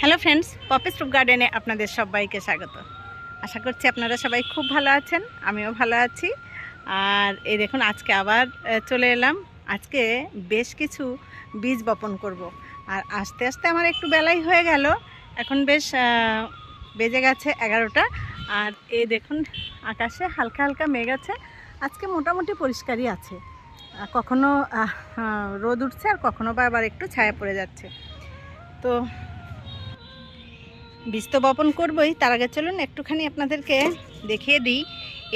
Hello friends Poppy's রুপ গার্ডেনে আপনাদের সবাইকে স্বাগত। আশা করছি আপনারা সবাই খুব ভালো আছেন, আমিও ভালো আছি। আর এই দেখুন, আজকে আবার চলে এলাম। আজকে বেশ কিছু বীজ বপন করব। আর আস্তে আস্তে আমার একটু বেলাই হয়ে গেল। এখন বেশ বেজে গেছে এগারোটা। আর এই দেখুন, আকাশে হালকা হালকা মেঘ আছে। আজকে মোটামুটি পরিষ্কারই আছে। কখনো রোদ উঠছে আর কখনো বা আবার একটু ছায়া পড়ে যাচ্ছে। তো বীজ তো বপন করবই, তার আগে চলুন একটুখানি আপনাদেরকে দেখিয়ে দিই।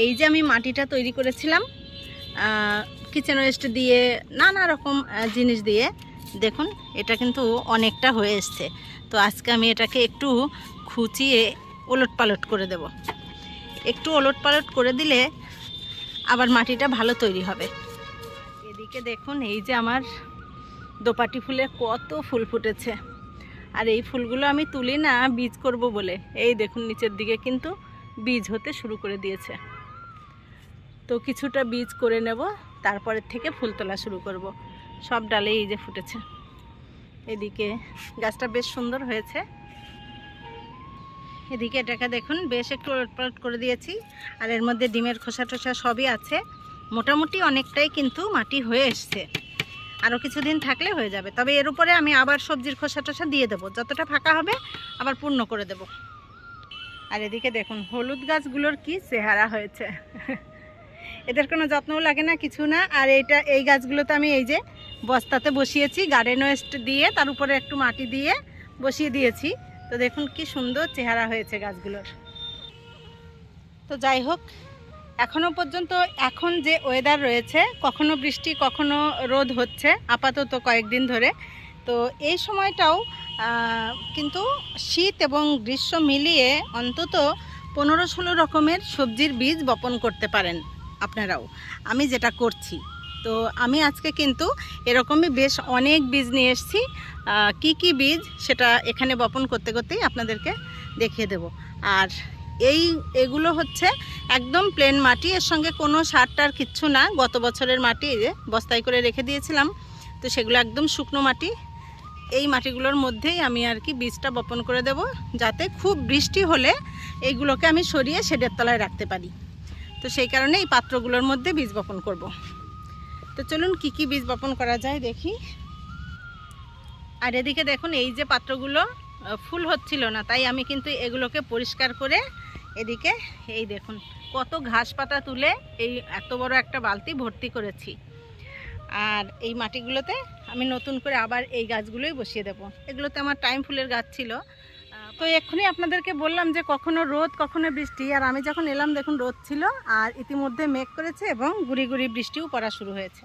এই যে আমি মাটিটা তৈরি করেছিলাম কিচেন ওয়েস্ট দিয়ে, নানা রকম জিনিস দিয়ে, দেখুন, এটা কিন্তু অনেকটা হয়ে এসছে। তো আজকে আমি এটাকে একটু খুচিয়ে ওলট পালট করে দেব। একটু ওলট পালট করে দিলে আবার মাটিটা ভালো তৈরি হবে। এদিকে দেখুন, এই যে আমার দোপাটি ফুলে কত ফুল ফুটেছে। আর এই ফুলগুলো আমি তুলি না, বীজ করব বলে। এই দেখুন, নিচের দিকে কিন্তু বীজ হতে শুরু করে দিয়েছে। তো কিছুটা বীজ করে নেব, তারপরের থেকে ফুল তোলা শুরু করব। সব ডালে এই যে ফুটেছে। এদিকে গাছটা বেশ সুন্দর হয়েছে। এদিকে এটাকে দেখুন, বেশ একটু ওলটপালট করে দিয়েছি। আর এর মধ্যে ডিমের খোসা টোসা সবই আছে। মোটামুটি অনেকটাই কিন্তু মাটি হয়ে এসছে। আরও কিছুদিন থাকলে হয়ে যাবে। তবে এর উপরে আমি আবার সবজির খোসা টোসা দিয়ে দেবো। যতটা ফাঁকা হবে আবার পূর্ণ করে দেব। আর এদিকে দেখুন, হলুদ গাছগুলোর কি চেহারা হয়েছে। এদের কোনো যত্নও লাগে না, কিছু না। আর এইটা এই গাছগুলোতে আমি এই যে বস্তাতে বসিয়েছি গার্ডেন ওয়েস্ট দিয়ে, তার উপরে একটু মাটি দিয়ে বসিয়ে দিয়েছি। তো দেখুন কি সুন্দর চেহারা হয়েছে গাছগুলোর। তো যাই হোক এখনও পর্যন্ত এখন যে ওয়েদার রয়েছে, কখনো বৃষ্টি, কখনো রোদ হচ্ছে, আপাতত কয়েকদিন ধরে। তো এই সময়টাও কিন্তু শীত এবং গ্রীষ্ম মিলিয়ে অন্তত পনেরো ষোলো রকমের সবজির বীজ বপন করতে পারেন আপনারাও। আমি যেটা করছি, তো আমি আজকে কিন্তু এরকমই বেশ অনেক বীজ নিয়ে এসেছি। কি কি বীজ সেটা এখানে বপন করতে করতেই আপনাদেরকে দেখিয়ে দেব। আর এই এগুলো হচ্ছে একদম প্লেন মাটি। এর সঙ্গে কোনো সার টার কিচ্ছু না। গত বছরের মাটি যে বস্তায় করে রেখে দিয়েছিলাম। তো সেগুলো একদম শুকনো মাটি। এই মাটিগুলোর মধ্যেই আমি আর কি বীজটা বপন করে দেব, যাতে খুব বৃষ্টি হলে এইগুলোকে আমি সরিয়ে শেডের তলায় রাখতে পারি। তো সেই কারণে এই পাত্রগুলোর মধ্যে বীজ বপন করব। তো চলুন কি কি বীজ বপন করা যায় দেখি। আর এদিকে দেখুন, এই যে পাত্রগুলো ফুল হচ্ছিল না, তাই আমি কিন্তু এগুলোকে পরিষ্কার করে এদিকে এই দেখুন, কত ঘাস পাতা তুলে এই এত বড় একটা বালতি ভর্তি করেছি। আর এই মাটিগুলোতে আমি নতুন করে আবার এই গাছগুলোই বসিয়ে দেবো। এগুলোতে আমার টাইম ফুলের গাছ ছিল। তো এক্ষুনি আপনাদেরকে বললাম যে কখনো রোদ, কখনো বৃষ্টি, আর আমি যখন এলাম দেখুন রোদ ছিল, আর ইতিমধ্যে মেঘ করেছে এবং গুড়ি গুড়ি বৃষ্টিও পড়া শুরু হয়েছে।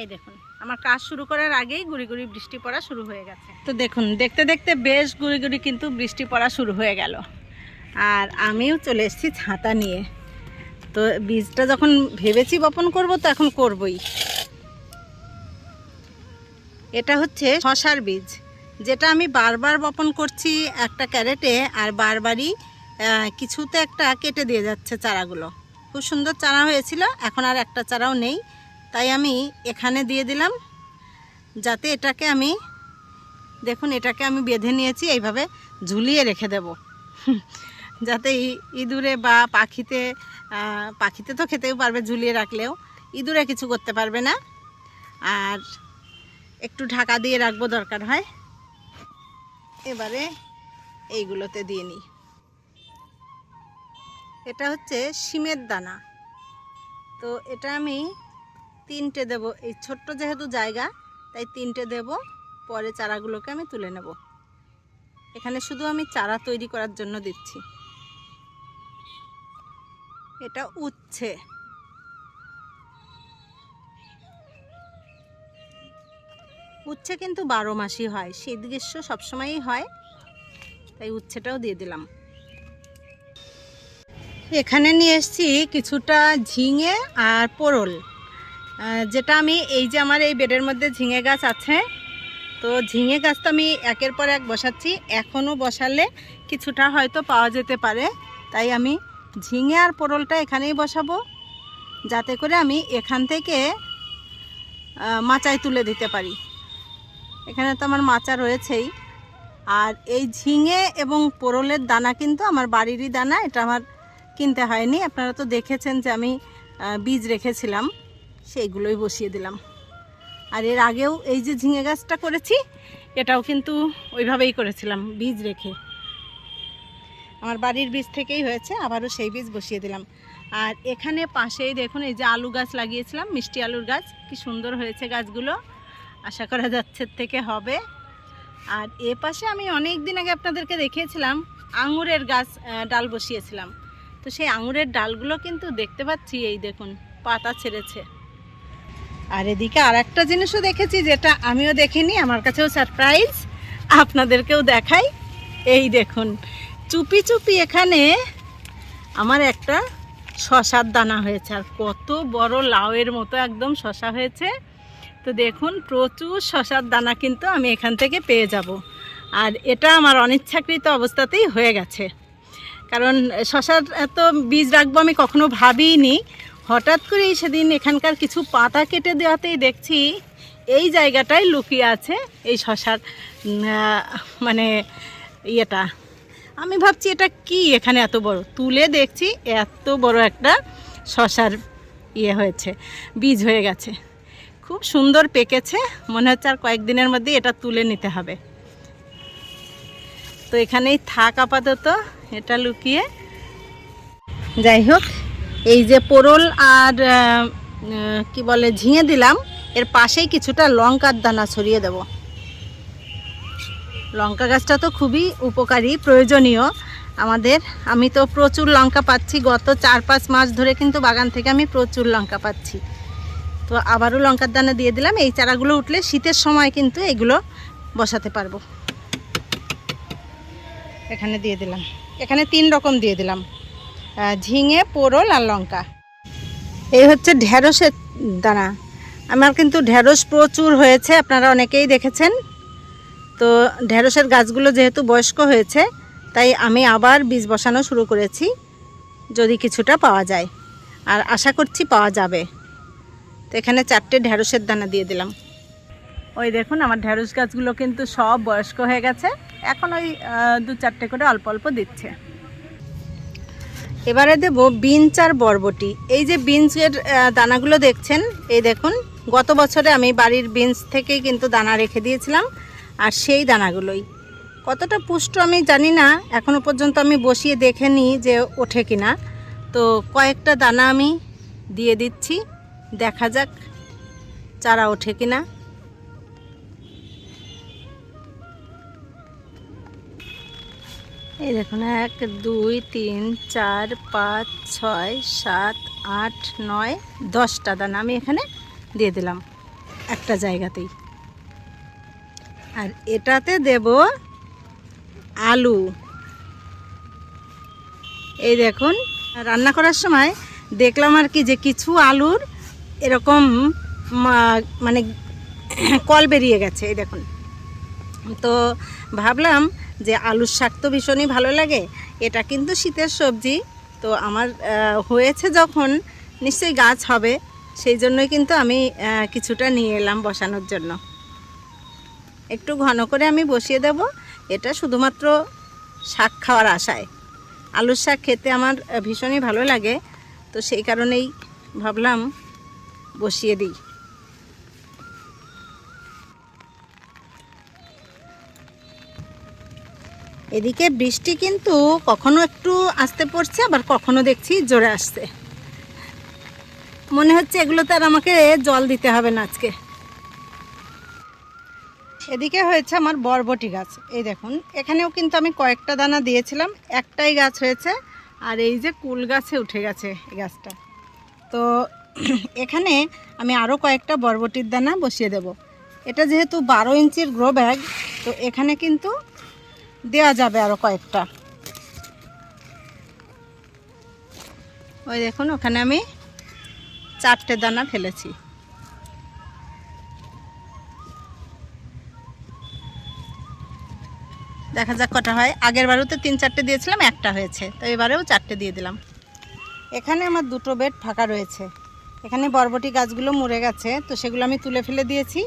এই দেখুন, আমার কাজ শুরু করার আগেই গুড়ি গুড়ি বৃষ্টি পড়া শুরু হয়ে গেছে। তো দেখুন, দেখতে দেখতে বেশ গুড়ি গুড়ি কিন্তু বৃষ্টি পড়া শুরু হয়ে গেল। আর আমিও চলে এসেছি ছাতা নিয়ে। তো বীজটা যখন ভেবেছি বপন করব, তো এখন করবই। এটা হচ্ছে শশার বীজ। যেটা আমি বারবার বপন করছি একটা ক্যারেটে, আর বারবারই কিছুতে একটা কেটে দিয়ে যাচ্ছে চারাগুলো। খুব সুন্দর চারা হয়েছিল, এখন আর একটা চারাও নেই। তাই আমি এখানে দিয়ে দিলাম, যাতে এটাকে আমি, দেখুন এটাকে আমি বেঁধে নিয়েছি, এইভাবে ঝুলিয়ে রেখে দেব। যাতে ইঁদুরে বা পাখিতে পাখিতে তো খেতেও পারবে ঝুলিয়ে রাখলেও, ইঁদুরে কিছু করতে পারবে না। আর একটু ঢাকা দিয়ে রাখব দরকার হয়। এবারে এইগুলোতে দিয়ে নিই। এটা হচ্ছে শিমের দানা। তো এটা আমি তিনটে দেব। এই ছোট্ট যেহেতু জায়গা, তাই তিনটে দেব। পরে চারাগুলোকে আমি তুলে নেব। এখানে শুধু আমি চারা তৈরি করার জন্য দিচ্ছি। এটা উচ্ছে। উচ্ছে কিন্তু বারো মাসই হয়, শীত গ্রীষ্ম সবসময়ই হয়, তাই উচ্ছেটাও দিয়ে দিলাম। এখানে নিয়ে এসেছি কিছুটা ঝিঙে আর পোড়ল যেটা আমি এই যে আমার এই বেডের মধ্যে ঝিঙে গাছ আছে, তো ঝিঙে গাছ তো আমি একের পর এক বসাচ্ছি। এখনও বসালে কিছুটা হয়তো পাওয়া যেতে পারে, তাই আমি ঝিঙে আর পোড়লটা এখানেই বসাবো, যাতে করে আমি এখান থেকে মাচায় তুলে দিতে পারি। এখানে তো আমার মাচা রয়েছেই। আর এই ঝিঙে এবং পোরলের দানা কিন্তু আমার বাড়িরই দানা, এটা আমার কিনতে হয়নি। আপনারা তো দেখেছেন যে আমি বীজ রেখেছিলাম। সেইগুলোই বসিয়ে দিলাম। আর এর আগেও এই যে ঝিঙে গাছটা করেছি, এটাও কিন্তু ওইভাবেই করেছিলাম, বীজ রেখে। আমার বাড়ির বীজ থেকেই হয়েছে, আবারও সেই বীজ বসিয়ে দিলাম। আর এখানে পাশেই দেখুন, এই যে আলু গাছ লাগিয়েছিলাম, মিষ্টি আলুর গাছ, কি সুন্দর হয়েছে গাছগুলো। আশা করা যাচ্ছে থেকে হবে। আর এ পাশে আমি অনেক দিন আগে আপনাদেরকে দেখিয়েছিলাম, আঙুরের গাছ ডাল বসিয়েছিলাম। তো সেই আঙুরের ডালগুলো কিন্তু দেখতে পাচ্ছি, এই দেখুন, পাতা ছেড়েছে। আর এদিকে আর একটা জিনিসও দেখেছি যেটা আমিও দেখিনি, আমার কাছেও সারপ্রাইজ আপনাদেরকেও দেখাই। এই দেখুন, চুপি চুপি এখানে আমার একটা শশার দানা হয়েছে, আর কত বড় লাউয়ের মতো একদম শশা হয়েছে। তো দেখুন, প্রচুর শশার দানা কিন্তু আমি এখান থেকে পেয়ে যাব। আর এটা আমার অনিচ্ছাকৃত অবস্থাতেই হয়ে গেছে। কারণ শশার এত বীজ রাখব আমি কখনো ভাবিনি হঠাৎ করেই সেদিন এখানকার কিছু পাতা কেটে দেওয়াতেই দেখছি এই জায়গাটায় লুকিয়ে আছে এই শশার মানে ইয়েটা। আমি ভাবছি এটা কি এখানে এত বড়? তুলে দেখছি এত বড় একটা শশার ইয়ে হয়েছে, বীজ হয়ে গেছে। খুব সুন্দর পেকেছে, মনে হচ্ছে আর কয়েকদিনের মধ্যে এটা তুলে নিতে হবে। তো এখানেই থাক আপাতত, এটা লুকিয়ে। যাই হোক এই যে পোরল আর কি বলে, ঝিঙে দিলাম, এর পাশেই কিছুটা লঙ্কার দানা ছড়িয়ে দেব। লঙ্কা গাছটা তো খুবই উপকারী, প্রয়োজনীয় আমাদের। আমি তো প্রচুর লঙ্কা পাচ্ছি, গত চার পাঁচ মাস ধরে কিন্তু বাগান থেকে আমি প্রচুর লঙ্কা পাচ্ছি। তো আবারও লঙ্কার দানা দিয়ে দিলাম, এই চারাগুলো উঠলে শীতের সময় কিন্তু এগুলো বসাতে পারব। এখানে দিয়ে দিলাম। এখানে তিন রকম দিয়ে দিলাম। ঝিঙে পোরল আর লঙ্কা। এই হচ্ছে ঢেঁড়সের দানা। আমার কিন্তু ঢেঁড়স প্রচুর হয়েছে, আপনারা অনেকেই দেখেছেন। তো ঢেঁড়সের গাছগুলো যেহেতু বয়স্ক হয়েছে, তাই আমি আবার বীজ বসানো শুরু করেছি, যদি কিছুটা পাওয়া যায়। আর আশা করছি পাওয়া যাবে। তো এখানে চারটে ঢেঁড়সের দানা দিয়ে দিলাম। ওই দেখুন, আমার ঢেঁড়স গাছগুলো কিন্তু সব বয়স্ক হয়ে গেছে। এখন ওই দু চারটে করে অল্প অল্প দিচ্ছে। এবারে দেব বিনস আর বরবটি। এই যে বিনসের দানাগুলো দেখছেন? এই দেখুন, গত বছরে আমি বাড়ির বিনস থেকেই কিন্তু দানা রেখে দিয়েছিলাম, আর সেই দানাগুলোই। কতটা পুষ্ট আমি জানি না, এখনও পর্যন্ত আমি বসিয়ে দেখে নিই যে ওঠে কিনা। তো কয়েকটা দানা আমি দিয়ে দিচ্ছি, দেখা যাক চারা ওঠে কিনা। এই দেখুন, এক, দুই, তিন, চার, পাঁচ, ছয়, সাত, আট, নয়, দশটা দানা আমি এখানে দিয়ে দিলাম একটা জায়গাতেই। আর এটাতে দেব আলু। এই দেখুন, রান্না করার সময় দেখলাম আর কি যে কিছু আলুর এরকম মানে কল বেরিয়ে গেছে, এই দেখুন। তো ভাবলাম যে আলুর শাক তো ভীষণই ভালো লাগে, এটা কিন্তু শীতের সবজি। তো আমার হয়েছে যখন, নিশ্চয়ই গাছ হবে, সেই জন্যই কিন্তু আমি কিছুটা নিয়ে এলাম বসানোর জন্য। একটু ঘন করে আমি বসিয়ে দেব, এটা শুধুমাত্র শাক খাওয়ার আশায়। আলুর শাক খেতে আমার ভীষণই ভালো লাগে, তো সেই কারণেই ভাবলাম বসিয়ে দিই। এদিকে বৃষ্টি কিন্তু কখনো একটু আসতে পড়ছে, আবার কখনো দেখছি জোরে আসছে। মনে হচ্ছে এগুলোতে আর আমাকে জল দিতে হবে না আজকে। এদিকে হয়েছে আমার বরবটি গাছ। এই দেখুন, এখানেও কিন্তু আমি কয়েকটা দানা দিয়েছিলাম, একটাই গাছ হয়েছে, আর এই যে কুল গাছে উঠে গেছে এই গাছটা। তো এখানে আমি আরও কয়েকটা বরবটির দানা বসিয়ে দেব। এটা যেহেতু বারো ইঞ্চির গ্রো ব্যাগ, তো এখানে কিন্তু দেওয়া যাবে আরও কয়েকটা। ওই দেখুন, ওখানে আমি চারটে দানা ফেলেছি। দেখা যাক কটা হয়। আগের বারেও তো তিন চারটে দিয়েছিলাম, একটা হয়েছে। তো এবারেও চারটে দিয়ে দিলাম। এখানে আমার দুটো বেড ফাঁকা রয়েছে। এখানে বরবটি গাছগুলো মরে গেছে, তো সেগুলো আমি তুলে ফেলে দিয়েছি।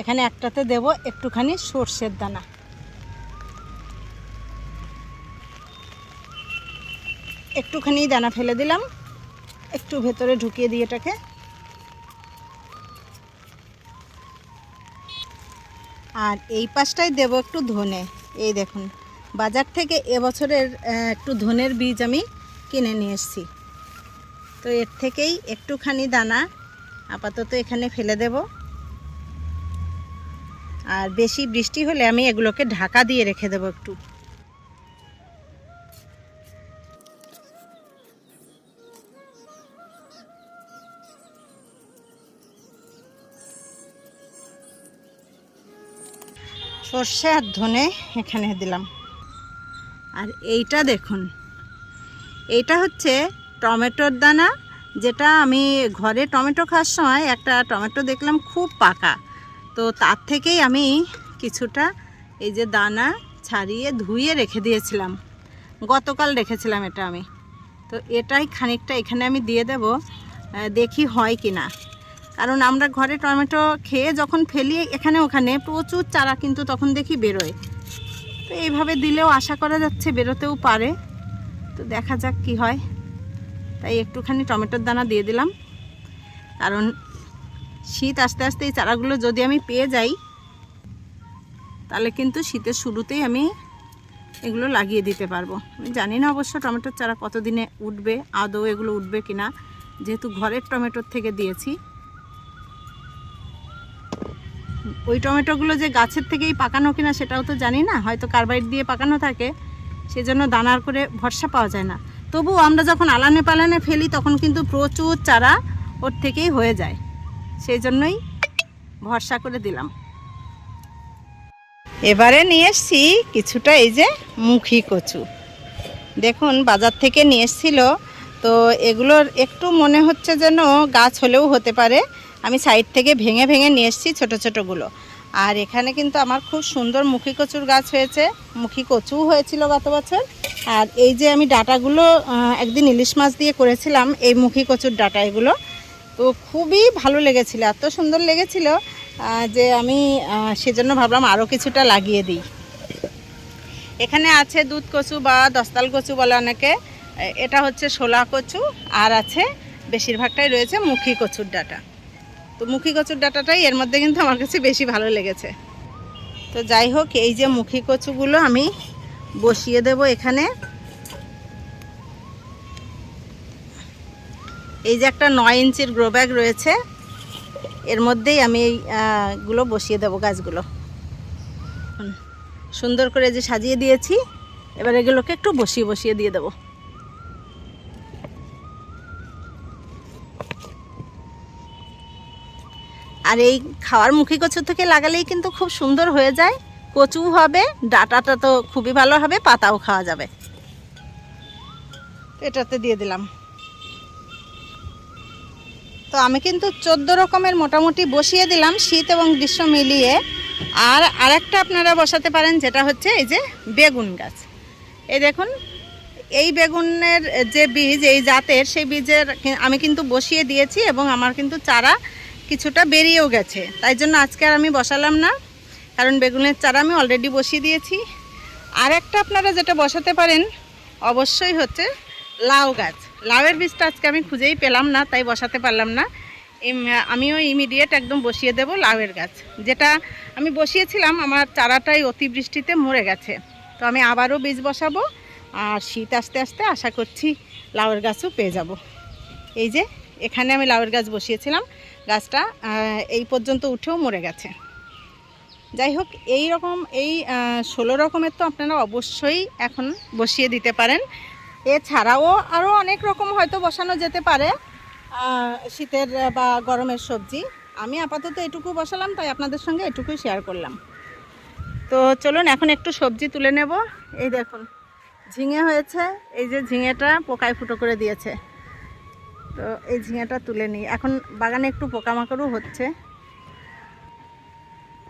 এখানে একটাতে দেব একটুখানি সর্ষের দানা। একটুখানি দানা ফেলে দিলাম। একটু ভেতরে ঢুকিয়ে দিয়ে এটাকে। আর এই পাশটায় দেব একটু ধনে। এই দেখুন, বাজার থেকে এবছরের একটু ধনের বীজ আমি কিনে নিয়ে এসেছি। তো এর থেকেই একটুখানি দানা আপাতত এখানে ফেলে দেব। আর বেশি বৃষ্টি হলে আমি এগুলোকে ঢাকা দিয়ে রেখে দেবো একটু। সর্ষে আর ধনে এখানে দিলাম। আর এইটা দেখুন, এইটা হচ্ছে টমেটোর দানা, যেটা আমি ঘরে টমেটো খাওয়ার সময় একটা টমেটো দেখলাম খুব পাকা। তো তার থেকেই আমি কিছুটা এই যে দানা ছাড়িয়ে ধুয়ে রেখে দিয়েছিলাম। গতকাল রেখেছিলাম এটা আমি। তো এটাই খানিকটা এখানে আমি দিয়ে দেব দেখি হয় কি না কারণ আমরা ঘরে টমেটো খেয়ে যখন ফেলি এখানে ওখানে প্রচুর চারা কিন্তু তখন দেখি বেরোয়। তো এইভাবে দিলেও আশা করা যাচ্ছে বেরোতেও পারে। তো দেখা যাক কি হয়। তাই একটুখানি টমেটোর দানা দিয়ে দিলাম। কারণ শীত আস্তে আস্তে এই চারাগুলো যদি আমি পেয়ে যাই, তাহলে কিন্তু শীতের শুরুতেই আমি এগুলো লাগিয়ে দিতে পারব। আমি জানি না অবশ্য টমেটোর চারা কতদিনে উঠবে, আদৌ এগুলো উঠবে কিনা। যেহেতু ঘরের টমেটোর থেকে দিয়েছি। ওই টমেটোগুলো যে গাছের থেকেই পাকানো কিনা সেটাও তো জানি না। হয়তো কার্বাইড দিয়ে পাকানো থাকে, সেজন্য দানার করে ভরসা পাওয়া যায় না। তবুও আমরা যখন আলানে পালানে ফেলি, তখন কিন্তু প্রচুর চারা ওর থেকেই হয়ে যায়। সেই জন্যই ভরসা করে দিলাম। এবারে নিয়ে এসছি কিছুটা এই যে মুখী কচু। দেখুন, বাজার থেকে নিয়ে এসছিল তো এগুলোর একটু মনে হচ্ছে যেন গাছ হলেও হতে পারে। আমি সাইড থেকে ভেঙে ভেঙে নিয়ে এসেছি ছোটো ছোটোগুলো। আর এখানে কিন্তু আমার খুব সুন্দর মুখী কচুর গাছ হয়েছে। মুখী কচু হয়েছিল গত বছর। আর এই যে আমি ডাটাগুলো একদিন ইলিশ মাছ দিয়ে করেছিলাম, এই মুখী কচুর ডাটা এগুলো। তো খুবই ভালো লেগেছিল, এত সুন্দর লেগেছিল যে আমি সেজন্য ভাবলাম আরও কিছুটা লাগিয়ে দিই। এখানে আছে দুধ কচু বা দস্তাল কচু বলে অনেকে। এটা হচ্ছে শোলা কচু আর আছে বেশিরভাগটাই রয়েছে মুখী কচুর ডাটা। তো মুখী কচুর ডাটাটাই এর মধ্যে কিন্তু আমার কাছে বেশি ভালো লেগেছে। তো যাই হোক এই যে মুখী কচুগুলো আমি বসিয়ে দেব এখানে। এই যে একটা নয় ইঞ্চির গ্রো ব্যাগ রয়েছে এর মধ্যেই আমি এই আহ, গুলো বসিয়ে দেবো গাছগুলো। সুন্দর করে যে সাজিয়ে দিয়েছি এবার এগুলোকে একটু বসিয়ে বসিয়ে দিয়ে দেবো। আর এই খাওয়ার মুখী কচু থেকে লাগালেই কিন্তু খুব সুন্দর হয়ে যায়। কচু হবে, ডাটাটা তো খুবই ভালো হবে, পাতাও খাওয়া যাবে। এটাতে দিয়ে দিলাম। তো আমি কিন্তু চোদ্দ রকমের মোটামুটি বসিয়ে দিলাম, শীত এবং গ্রীষ্ম মিলিয়ে। আর আরেকটা আপনারা বসাতে পারেন, যেটা হচ্ছে এই যে বেগুন গাছ। এই দেখুন, এই বেগুনের যে বীজ, এই জাতের সেই বীজের আমি কিন্তু বসিয়ে দিয়েছি এবং আমার কিন্তু চারা কিছুটা বেরিয়েও গেছে। তাই জন্য আজকে আর আমি বসালাম না, কারণ বেগুনের চারা আমি অলরেডি বসিয়ে দিয়েছি। আর একটা আপনারা যেটা বসাতে পারেন, অবশ্যই হচ্ছে লাউ গাছ। লাউয়ের বীজটা আজকে আমি খুঁজেই পেলাম না, তাই বসাতে পারলাম না। আমিও ইমিডিয়েট একদম বসিয়ে দেব লাউয়ের গাছ। যেটা আমি বসিয়েছিলাম, আমার চারাটাই অতিবৃষ্টিতে মরে গেছে। তো আমি আবারও বীজ বসাবো, আর শীত আস্তে আস্তে আশা করছি লাউয়ের গাছও পেয়ে যাব। এই যে, এখানে আমি লাউয়ের গাছ বসিয়েছিলাম। গাছটা এই পর্যন্ত উঠেও মরে গেছে। যাই হোক, এই রকম, এই ষোলো রকমের তো আপনারা অবশ্যই এখন বসিয়ে দিতে পারেন। এছাড়াও আরও অনেক রকম হয়তো বসানো যেতে পারে শীতের বা গরমের সবজি। আমি আপাতত এটুকু বসালাম, তাই আপনাদের সঙ্গে এটুকুই শেয়ার করলাম। তো চলুন, এখন একটু সবজি তুলে নেব। এই দেখুন, ঝিঙে হয়েছে, এই যে ঝিঙেটা পোকায় ফুটো করে দিয়েছে। তো এই ঝিঙেটা তুলে নিই। এখন বাগানে একটু পোকামাকড়ও হচ্ছে।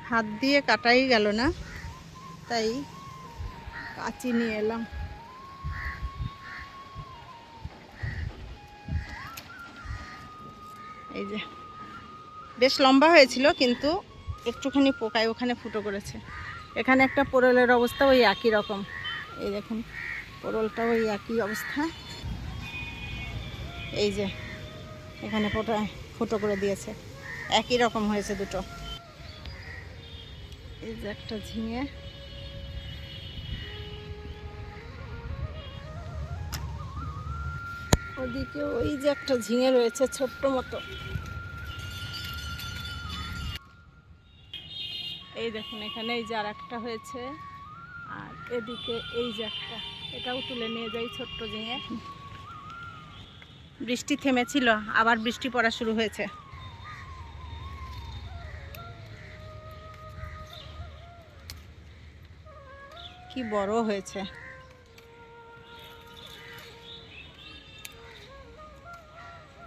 হাত দিয়ে কাটাই গেল না, তাই কাচি নিয়ে এলাম। এই যে, বেশ লম্বা হয়েছিল, কিন্তু একটুখানি পোকায় ওখানে ফুটো করেছে। এখানে একটা পোরলের অবস্থা ওই একই রকম। এই দেখুন পোরলটা ওই একই অবস্থা। এই যে, এখানে ফটো ফটো করে দিয়েছে। একই রকম হয়েছে দুটো। এই যে একটা ঝিঙে। ওদিকে ওই যে একটা ঝিঙে রয়েছে, ছোট্ট মতো। এই দেখুন, এখানে এই যে আর একটা হয়েছে। আর এদিকে এই যে একটা, এটাও তুলে নিয়ে যাই ছোট্ট ঝিঙে। বৃষ্টি থেমেছিল, আবার বৃষ্টি পড়া শুরু হয়েছে। কি বড় হয়েছে।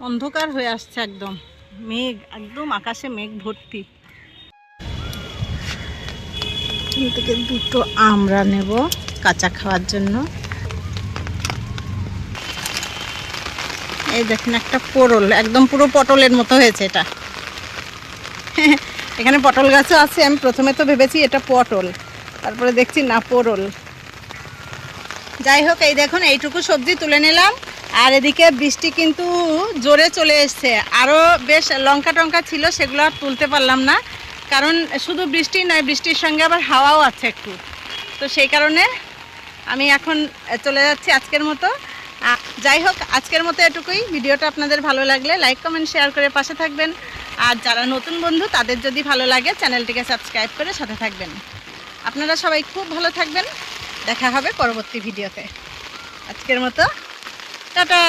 অন্ধকার হয়ে আসছে একদম, মেঘ, একদম আকাশে মেঘ ভর্তি। থেকে দুটো আমরা নেব কাঁচা খাওয়ার জন্য। এই দেখুন একটা পোরল একদম পুরো পটলের মতো হয়েছে এটা। এখানে পটল গাছও আছে, আমি প্রথমে তো ভেবেছি এটা পটল, তারপরে দেখছি না পোরল যাই হোক, এই দেখুন, এইটুকু সবজি তুলে নিলাম, আর এদিকে বৃষ্টি কিন্তু জোরে চলে এসছে। আরও বেশ লঙ্কা টঙ্কা ছিল, সেগুলো আর তুলতে পারলাম না, কারণ শুধু বৃষ্টি নয়, বৃষ্টির সঙ্গে আবার হাওয়াও আছে একটু। তো সেই কারণে আমি এখন চলে যাচ্ছি আজকের মতো। যাই হোক, আজকের মতো এটুকুই। ভিডিওটা আপনাদের ভালো লাগলে লাইক কমেন্ট শেয়ার করে পাশে থাকবেন। আর যারা নতুন বন্ধু, তাদের যদি ভালো লাগে, চ্যানেলটিকে সাবস্ক্রাইব করে সাথে থাকবেন। আপনারা সবাই খুব ভালো থাকবেন। দেখা হবে পরবর্তী ভিডিওতে। আজকের মতো, টাটা!